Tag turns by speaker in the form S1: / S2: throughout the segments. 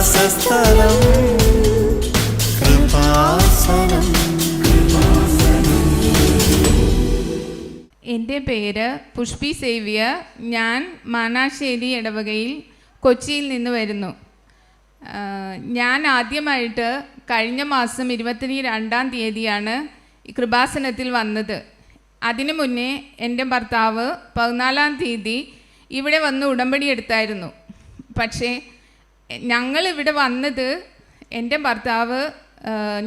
S1: എന്റെ കൃപാസനം. എന്റെ പേര് പുഷ്പി സേവ്യ. ഞാൻ മാനാശ്ശേരി ഇടവകയിൽ കൊച്ചിയിൽ നിന്ന് വരുന്നു. ഞാൻ ആദ്യമായിട്ട് കഴിഞ്ഞ മാസം ഇരുപത്തി രണ്ടാം തീയതിയാണ് കൃപാസനത്തിൽ വന്നത്. അതിനു മുന്നേ എന്റെ ഭർത്താവ് പതിനാലാം തീയതി ഇവിടെ വന്ന് ഉടമ്പടി എടുത്തായിരുന്നു. പക്ഷേ ഞങ്ങൾ ഇവിടെ വന്നത് എന്റെ ഭർത്താവ്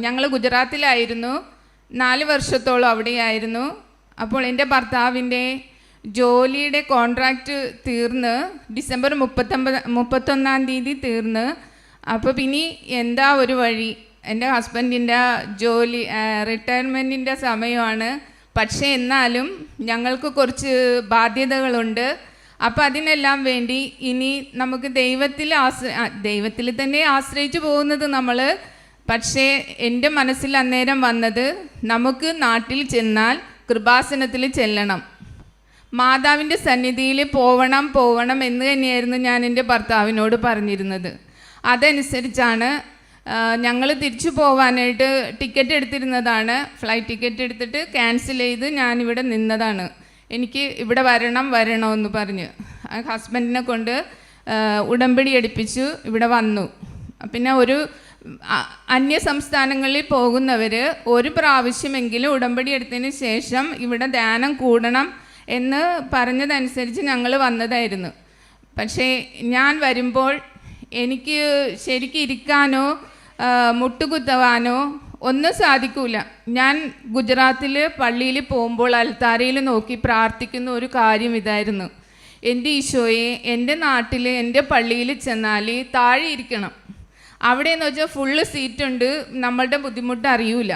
S1: ഞങ്ങൾ ഗുജറാത്തിലായിരുന്നു. നാല് വർഷത്തോളം അവിടെയായിരുന്നു. അപ്പോൾ എന്റെ ഭർത്താവിന്റെ ജോലിയുടെ കോൺട്രാക്റ്റ് തീർന്ന് ഡിസംബർ മുപ്പത്തൊമ്പത് മുപ്പത്തൊന്നാം തീയതി തീർന്ന്. അപ്പോൾ പിന്നെ എന്താ ഒരു വഴി? എന്റെ ഹസ്ബൻഡിന്റെ ജോലി റിട്ടയർമെന്റിന്റെ സമയമാണ്. പക്ഷേ എന്നാലും ഞങ്ങൾക്ക് കുറച്ച് ബാധ്യതകളുണ്ട്. അപ്പോൾ അതിനെല്ലാം വേണ്ടി ഇനി നമുക്ക് ദൈവത്തിൽ ആശ്ര ദൈവത്തിൽ തന്നെ ആശ്രയിച്ചു പോകുന്നത് നമ്മൾ പക്ഷേ എന്റെ മനസ്സിൽ അന്നേരം വന്നത് നമുക്ക് നാട്ടിൽ ചെന്നാൽ കൃപാസനത്തിൽ ചെല്ലണം. മാതാവിന്റെ സന്നിധിയിൽ പോവണം പോവണം എന്ന് തന്നെയായിരുന്നു ഞാൻ എന്റെ ഭർത്താവിനോട് പറഞ്ഞിരുന്നത്. അതനുസരിച്ചാണ് ഞങ്ങൾ തിരിച്ചു പോവാനായിട്ട് ടിക്കറ്റ് എടുത്തിരുന്നതാണ്. ഫ്ലൈറ്റ് ടിക്കറ്റ് എടുത്തിട്ട് ക്യാൻസൽ ചെയ്ത് ഞാനിവിടെ നിന്നതാണ്. എനിക്ക് ഇവിടെ വരണം വരണമെന്ന് പറഞ്ഞ്. ഹസ്ബൻഡിനെ കൊണ്ട് ഉടമ്പടി എടുപ്പിച്ചു ഇവിടെ വന്നു. പിന്നെ ഒരു അന്യ സംസ്ഥാനങ്ങളിൽ പോകുന്നവർ ഒരു പ്രാവശ്യമെങ്കിലും ഉടമ്പടി എടുത്തതിന് ശേഷം ഇവിടെ ധ്യാനം കൂടണം എന്ന് പറഞ്ഞതനുസരിച്ച് ഞങ്ങൾ വന്നതായിരുന്നു. പക്ഷേ ഞാൻ വരുമ്പോൾ എനിക്ക് ശരിക്കും ഇരിക്കാനോ മുട്ടുകുത്തുവാനോ ഒന്നും സാധിക്കൂല. ഞാൻ ഗുജറാത്തിൽ പള്ളിയിൽ പോകുമ്പോൾ അൽത്താരയിൽ നോക്കി പ്രാർത്ഥിക്കുന്ന ഒരു കാര്യം ഇതായിരുന്നു. എന്റെ ഈശോയെ എന്റെ നാട്ടിൽ എന്റെ പള്ളിയിൽ ചെന്നാൽ താഴെ ഇരിക്കണം. അവിടെ എന്ന് വെച്ചാൽ ഫുള്ള് സീറ്റുണ്ട് നമ്മളുടെ ബുദ്ധിമുട്ട് അറിയൂല.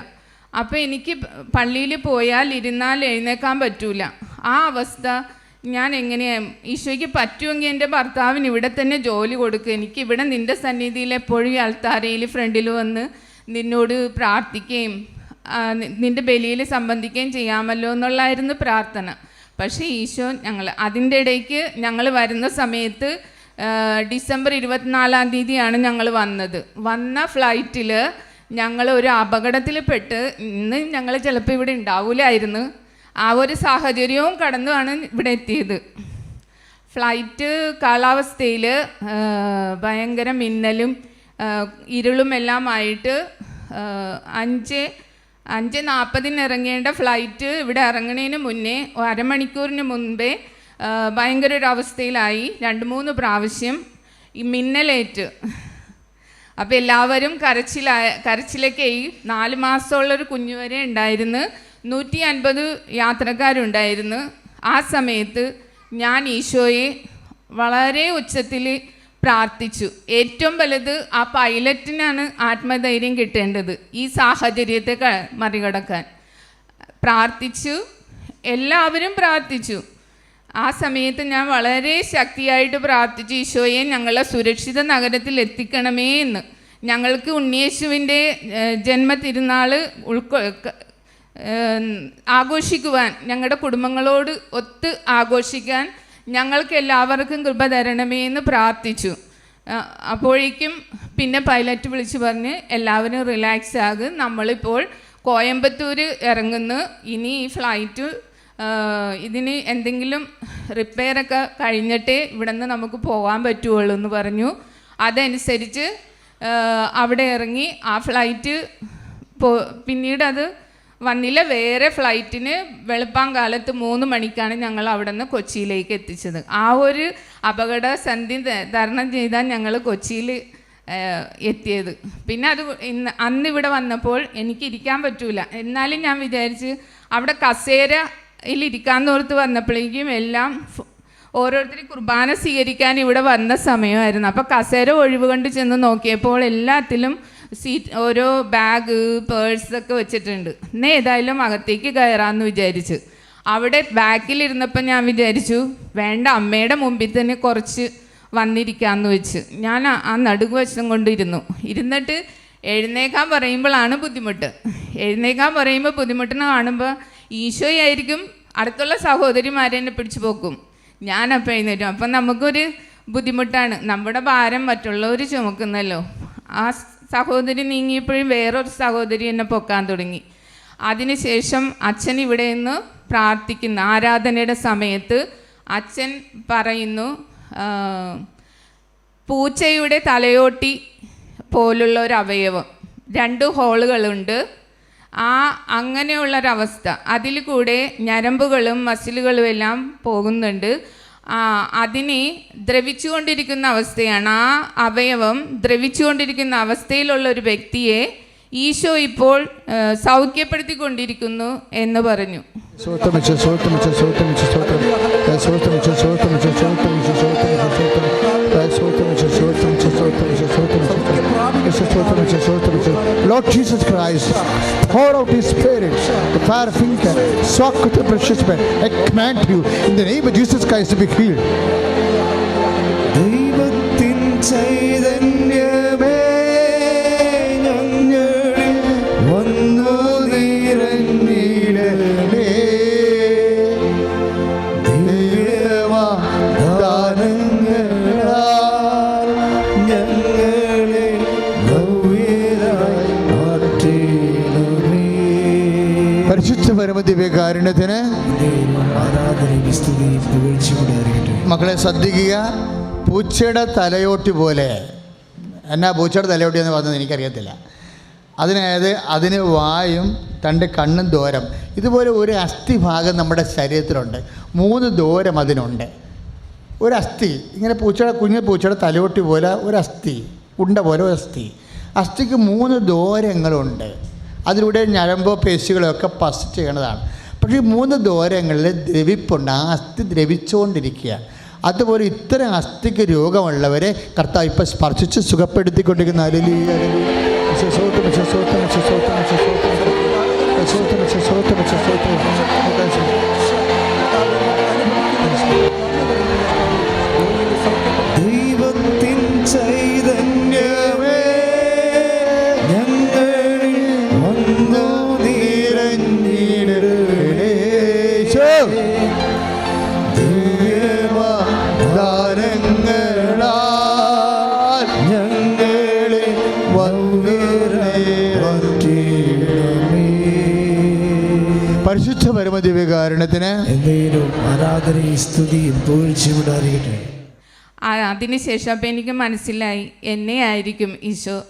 S1: അപ്പോൾ എനിക്ക് പള്ളിയിൽ പോയാൽ ഇരുന്നാൽ എഴുന്നേക്കാൻ പറ്റൂല. ആ അവസ്ഥ ഞാൻ എങ്ങനെയാണ് ഈശോയ്ക്ക് പറ്റുമെങ്കിൽ എന്റെ ഭർത്താവിന് ഇവിടെ തന്നെ ജോലി കൊടുക്കുക എനിക്ക് ഇവിടെ നിന്റെ സന്നിധിയിൽ എപ്പോഴും അൽത്താരയിൽ ഫ്രണ്ടിൽ വന്ന് നിന്നോട് പ്രാർത്ഥിക്കുകയും നിന്റെ ബലിയിൽ സംബന്ധിക്കുകയും ചെയ്യാമല്ലോ എന്നുള്ളായിരുന്നു പ്രാർത്ഥന. പക്ഷേ ഈശോ ഞങ്ങൾ അതിന്റെ ഇടയ്ക്ക് ഞങ്ങൾ വരുന്ന സമയത്ത് ഡിസംബർ ഇരുപത്തിനാലാം തീയതിയാണ് ഞങ്ങൾ വന്നത്. വന്ന ഫ്ലൈറ്റിൽ ഞങ്ങൾ ഒരു അപകടത്തിൽ പെട്ട് ഇന്ന് ഞങ്ങൾ ചിലപ്പോൾ ഇവിടെ ഉണ്ടാവില്ലായിരുന്നു ആ ഒരു സാഹചര്യവും കടന്നുമാണ് ഇവിടെ എത്തിയത്. ഫ്ലൈറ്റ് കാലാവസ്ഥയിൽ ഭയങ്കര മിന്നലും ഇരുളും എല്ലാം ആയിട്ട് ആ, അഞ്ച് അഞ്ച് നാൽപ്പതിന് ഇറങ്ങേണ്ട ഫ്ലൈറ്റ് ഇവിടെ ഇറങ്ങുന്നതിന് മുന്നേ അരമണിക്കൂറിന് മുൻപേ ഭയങ്കര ഒരു അവസ്ഥയിലായി രണ്ട് മൂന്ന് പ്രാവശ്യം ഈ മിന്നലേറ്റ്. അപ്പോൾ എല്ലാവരും കരച്ചിലായ കരച്ചിലൊക്കെയായി നാല് മാസമുള്ളൊരു കുഞ്ഞു വരെ ഉണ്ടായിരുന്നു. നൂറ്റി അൻപത് യാത്രക്കാരുണ്ടായിരുന്നു. ആ സമയത്ത് ഞാൻ ഈശോയെ വളരെ ഉച്ചത്തിൽ പ്രാർത്ഥിച്ചു. ഏറ്റവും വലുത് ആ പൈലറ്റിനാണ് ആത്മധൈര്യം കിട്ടേണ്ടത്. ഈ സാഹചര്യത്തെ മറികടക്കാൻ. പ്രാർത്ഥിച്ചു. എല്ലാവരും പ്രാർത്ഥിച്ചു. ആ സമയത്ത് ഞാൻ വളരെ ശക്തിയായിട്ട് പ്രാർത്ഥിച്ചു ഈശോയെ ഞങ്ങളെ സുരക്ഷിത നഗരത്തിൽ എത്തിക്കണമേ എന്ന്. ഞങ്ങൾക്ക് ഉണ്ണിയേശുവിന്റെ ജന്മ തിരുനാൾ ഉൾക്കൊ ആഘോഷിക്കുവാൻ ഞങ്ങളുടെ കുടുംബങ്ങളോട് ഒത്ത് ആഘോഷിക്കാൻ ഞങ്ങൾക്ക് എല്ലാവർക്കും കൃപ തരണമേ എന്ന് പ്രാർത്ഥിച്ചു. അപ്പോഴേക്കും പിന്നെ പൈലറ്റ് വിളിച്ചു പറഞ്ഞ് എല്ലാവരും റിലാക്സ് ആകും. നമ്മളിപ്പോൾ കോയമ്പത്തൂർ ഇറങ്ങുന്നു. ഇനി ഈ ഫ്ലൈറ്റ് ഇതിന് എന്തെങ്കിലും റിപ്പയറൊക്കെ കഴിഞ്ഞിട്ടേ ഇവിടെ നിന്ന് നമുക്ക് പോകാൻ പറ്റുള്ളൂ എന്ന് പറഞ്ഞു. അതനുസരിച്ച് അവിടെ ഇറങ്ങി ആ ഫ്ലൈറ്റ് പിന്നീട് അത് വന്നില്ല വേറെ ഫ്ലൈറ്റിന് വെളുപ്പാങ്കാലത്ത് മൂന്ന് മണിക്കാണ് ഞങ്ങൾ അവിടെ നിന്ന് കൊച്ചിയിലേക്ക് എത്തിച്ചത്. ആ ഒരു അപകട സന്ധി ത- തരണം ചെയ്താൽ ഞങ്ങൾ കൊച്ചിയിൽ എത്തിയത്. പിന്നെ അത് ഇന്ന് അന്ന് ഇവിടെ വന്നപ്പോൾ എനിക്ക് ഇരിക്കാൻ പറ്റൂല. എന്നാലും ഞാൻ വിചാരിച്ച് അവിടെ കസേരയിൽ ഓർത്ത് വന്നപ്പോഴേക്കും എല്ലാം ഓരോരുത്തരും കുർബാന സ്വീകരിക്കാൻ ഇവിടെ വന്ന സമയമായിരുന്നു. അപ്പോൾ കസേര ഒഴിവ് കണ്ട് ചെന്ന് നോക്കിയപ്പോൾ എല്ലാത്തിലും സീറ്റ് ഓരോ ബാഗ് പേഴ്സ് ഒക്കെ വെച്ചിട്ടുണ്ട്. എന്നെ ഏതായാലും അകത്തേക്ക് കയറാമെന്ന് വിചാരിച്ചു. അവിടെ ബാക്കിലിരുന്നപ്പോൾ ഞാൻ വിചാരിച്ചു വേണ്ട അമ്മയുടെ മുമ്പിൽ തന്നെ കുറച്ച് വന്നിരിക്കാമെന്ന് വെച്ച്. ഞാൻ ആ- നടുക് വശം കൊണ്ടിരുന്നു. ഇരുന്നിട്ട് എഴുന്നേക്കാൻ പറയുമ്പോഴാണ് ബുദ്ധിമുട്ട്. എഴുന്നേക്കാൻ പറയുമ്പോൾ ബുദ്ധിമുട്ടിനെ കാണുമ്പോൾ ഈശോയായിരിക്കും അടുത്തുള്ള സഹോദരിമാരെ എന്നെ പിടിച്ചു പോക്കും. ഞാനപ്പോൾ എഴുന്നേറ്റും. അപ്പം നമുക്കൊരു ബുദ്ധിമുട്ടാണ്. നമ്മുടെ ഭാരം മറ്റുള്ളവർ ചുമക്കുന്നല്ലോ. ആ സഹോദരി നീങ്ങിയപ്പോഴും വേറൊരു സഹോദരി എന്നെ പൊക്കാൻ തുടങ്ങി. അതിനുശേഷം അച്ഛൻ ഇവിടെ നിന്ന് പ്രാർത്ഥിക്കുന്നു. ആരാധനയുടെ സമയത്ത് അച്ഛൻ പറയുന്നു പൂച്ചയുടെ തലയോട്ടി പോലുള്ള ഒരു അവയവം. രണ്ട് ഹോളുകളുണ്ട്. ആ അങ്ങനെയുള്ളൊരവസ്ഥ. അതിൽ കൂടെ ഞരമ്പുകളും മസിലുകളും എല്ലാം പോകുന്നുണ്ട്. അതിനെ ദ്രവിച്ചുകൊണ്ടിരിക്കുന്ന അവസ്ഥയാണ് ആ അവയവം ദ്രവിച്ചുകൊണ്ടിരിക്കുന്ന അവസ്ഥയിലുള്ള ഒരു വ്യക്തിയെ ഈശോ ഇപ്പോൾ സൗഖ്യപ്പെടുത്തിക്കൊണ്ടിരിക്കുന്നു എന്ന് പറഞ്ഞു
S2: സ്വത്തമിച്ച് Lord Jesus Christ, pour out His Spirit, the fire finger, soak with the precious blood. I command you in the name of Jesus Christ to be healed.
S3: ദൈവത്തിൻ ചൈതന്യമേ ഞങ്ങളിൽ വന്നു നിറഞ്ഞിടണേ ദൈവദാനങ്ങളാൽ ഞങ്ങളെ
S2: പരിശുദ്ധ പരമദിവ്യകാരുണ്യത്തിന് മക്കളെ ശ്രദ്ധിക്കുക പൂച്ചയുടെ തലയോട്ടി പോലെ. എന്നാ പൂച്ചയുടെ തലയോട്ടി എന്ന് പറഞ്ഞത് എനിക്കറിയത്തില്ല. അതിനായത് അതിന് വായും രണ്ട് കണ്ണും ദൂരം. ഇതുപോലെ ഒരു അസ്ഥി ഭാഗം നമ്മുടെ ശരീരത്തിലുണ്ട്. മൂന്ന് ദൂരം അതിനുണ്ട്. ഒരു അസ്ഥി. ഇങ്ങനെ പൂച്ചയുടെ കുഞ്ഞു പൂച്ചയുടെ തലയോട്ടി പോലെ ഒരു അസ്ഥി. ഉണ്ട പോലെ ഒരു അസ്ഥി. അസ്ഥിക്ക് മൂന്ന് ദൂരങ്ങളുണ്ട്. അതിലൂടെ ഞരമ്പോ പേശികളൊക്കെ പസ്റ്റ് ചെയ്യണതാണ്. പക്ഷേ മൂന്ന് ദ്വാരങ്ങളിൽ ദ്രവിപ്പുണ്ട്. ആ അസ്ഥി ദ്രവിച്ചുകൊണ്ടിരിക്കുക അതുപോലെ ഇത്തരം അസ്ഥിക്ക് രോഗമുള്ളവരെ കർത്താവ് ഇപ്പം സ്പർശിച്ച് സുഖപ്പെടുത്തിക്കൊണ്ടിരിക്കുന്ന. അലലിയ
S3: വിശ്വസോത്തം
S2: പരിശുദ്ധ പരമദിവ്യകാരണത്തിന്
S3: ആരാധനയും സ്തുതിയും
S1: ആ അതിനുശേഷം അപ്പം എനിക്ക് മനസ്സിലായി എന്നെ ആയിരിക്കും ഈശോ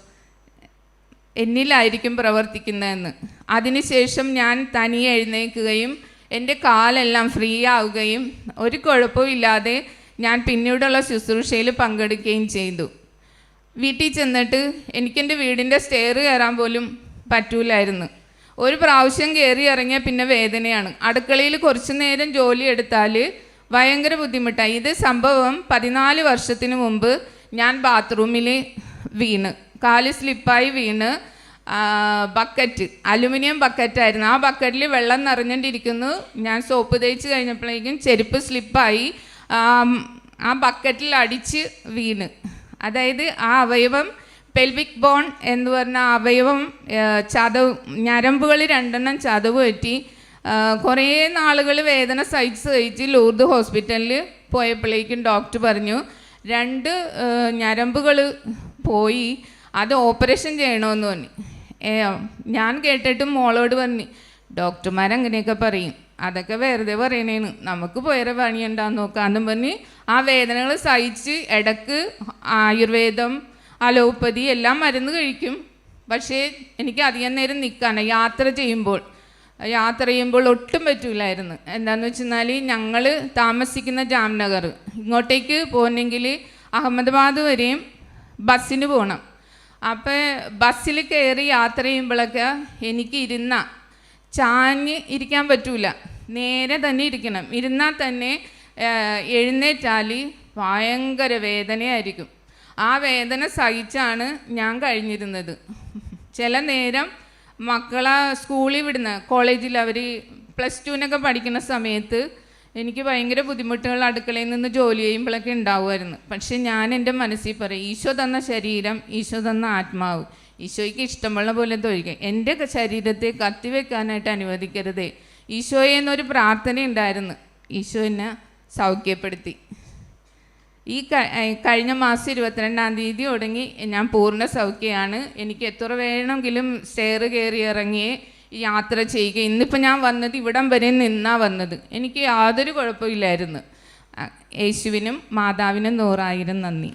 S1: എന്നിലായിരിക്കും പ്രവർത്തിക്കുന്നതെന്ന്. അതിനുശേഷം ഞാൻ തനിയെ എഴുന്നേൽക്കുകയും എന്റെ കാലെല്ലാം ഫ്രീ ആവുകയും ഒരു കുഴപ്പമില്ലാതെ ഞാൻ പിന്നീടുള്ള ശുശ്രൂഷയിൽ പങ്കെടുക്കുകയും ചെയ്തു. വീട്ടിൽ ചെന്നിട്ട് എനിക്കെന്റെ വീടിന്റെ സ്റ്റെയർ കയറാൻ പോലും പറ്റൂലായിരുന്നു. ഒരു പ്രാവശ്യം കയറി ഇറങ്ങിയാൽ പിന്നെ വേദനയാണ്. അടുക്കളയിൽ കുറച്ചു നേരം ജോലി എടുത്താൽ ഭയങ്കര ബുദ്ധിമുട്ടായി. ഇത് സംഭവം പതിനാല് വർഷത്തിന് മുമ്പ് ഞാൻ ബാത്റൂമിൽ വീണ്. കാൽ സ്ലിപ്പായി വീണ്. ബക്കറ്റ് അലുമിനിയം ബക്കറ്റായിരുന്നു. ആ ബക്കറ്റിൽ വെള്ളം നിറഞ്ഞിട്ടിരിക്കുന്നു ഞാൻ സോപ്പ് തേച്ച് കഴിഞ്ഞപ്പോഴേക്കും ചെരുപ്പ് സ്ലിപ്പായി ആ ബക്കറ്റിൽ അടിച്ച് വീണ്. അതായത് ആ അവയവം പെൽവിക് ബോൺ എന്ന് പറഞ്ഞ അവയവം ചതവ് ഞരമ്പുകൾ രണ്ടെണ്ണം ചതവ് പറ്റി. കുറേ നാളുകൾ വേദന സഹിച്ച് സഹിച്ച് ലൂർദ് ഹോസ്പിറ്റലിൽ പോയപ്പോഴേക്കും ഡോക്ടർ പറഞ്ഞു രണ്ട് ഞരമ്പുകൾ പോയി അത് ഓപ്പറേഷൻ ചെയ്യണമെന്ന് പറഞ്ഞു. ഞാൻ കേട്ടിട്ടും മോളോട് പറഞ്ഞു ഡോക്ടർമാർ അങ്ങനെയൊക്കെ പറയും അതൊക്കെ വെറുതെ പറയണേന്ന്. നമുക്ക് വേറെ പണിയുണ്ടാന്ന് നോക്കാന്നും പറഞ്ഞ് ആ വേദനകൾ സഹിച്ച് ഇടയ്ക്ക് ആയുർവേദം അലോപ്പതി എല്ലാം മരുന്ന് കഴിക്കും. പക്ഷേ എനിക്ക് അധികം നേരം നിൽക്കാണ് യാത്ര ചെയ്യുമ്പോൾ. യാത്ര ചെയ്യുമ്പോൾ ഒട്ടും പറ്റൂലായിരുന്നു. എന്താന്ന് വെച്ചെന്നാൽ ഞങ്ങൾ താമസിക്കുന്ന ജാംനഗർ. ഇങ്ങോട്ടേക്ക് പോകുന്നെങ്കിൽ അഹമ്മദാബാദ് വരെയും ബസ്സിന് പോകണം അപ്പോൾ ബസ്സിൽ കയറി യാത്ര ചെയ്യുമ്പോഴൊക്കെ എനിക്ക് ഇരുന്ന. ചാഞ്ഞ് ഇരിക്കാൻ പറ്റൂല. നേരെ തന്നെ ഇരിക്കണം. ഇരുന്നാൽ തന്നെ എഴുന്നേറ്റാൽ ഭയങ്കര വേദനയായിരിക്കും. ആ വേദന സഹിച്ചാണ് ഞാൻ കഴിഞ്ഞിരുന്നത്. ചില നേരം മക്കളെ സ്കൂളിൽ വിടുന്ന കോളേജിൽ അവർ പ്ലസ് ടുവിനൊക്കെ പഠിക്കുന്ന സമയത്ത് എനിക്ക് ഭയങ്കര ബുദ്ധിമുട്ടുകൾ അടുക്കളയിൽ നിന്ന് ജോലി ചെയ്യുമ്പോഴൊക്കെ ഉണ്ടാവുമായിരുന്നു. പക്ഷെ ഞാൻ എന്റെ മനസ്സിൽ പറയും ഈശോ തന്ന ശരീരം ഈശോ തന്ന ആത്മാവ്. ഈശോയ്ക്ക് ഇഷ്ടമുള്ള പോലെ തൊഴിക്കുക എന്റെ ശരീരത്തെ കത്തിവെക്കാനായിട്ട് അനുവദിക്കരുതേ. ഈശോയെ എന്നൊരു പ്രാർത്ഥന ഉണ്ടായിരുന്നു ഈശോ എന്നെ സൗഖ്യപ്പെടുത്തി. ഈ കഴിഞ്ഞ മാസം ഇരുപത്തിരണ്ടാം തീയതി തുടങ്ങി ഞാൻ പൂർണ സൗഖ്യമാണ് എനിക്ക് എത്ര വേണമെങ്കിലും സ്റ്റെയർ കയറി ഇറങ്ങി യാത്ര ചെയ്യുക. ഇന്നിപ്പോൾ ഞാൻ വന്നത് ഇവിടം വരെ നിന്നാ വന്നത്. എനിക്ക് യാതൊരു കുഴപ്പമില്ലായിരുന്നു. യേശുവിനും മാതാവിനും നൂറായിരം നന്ദി.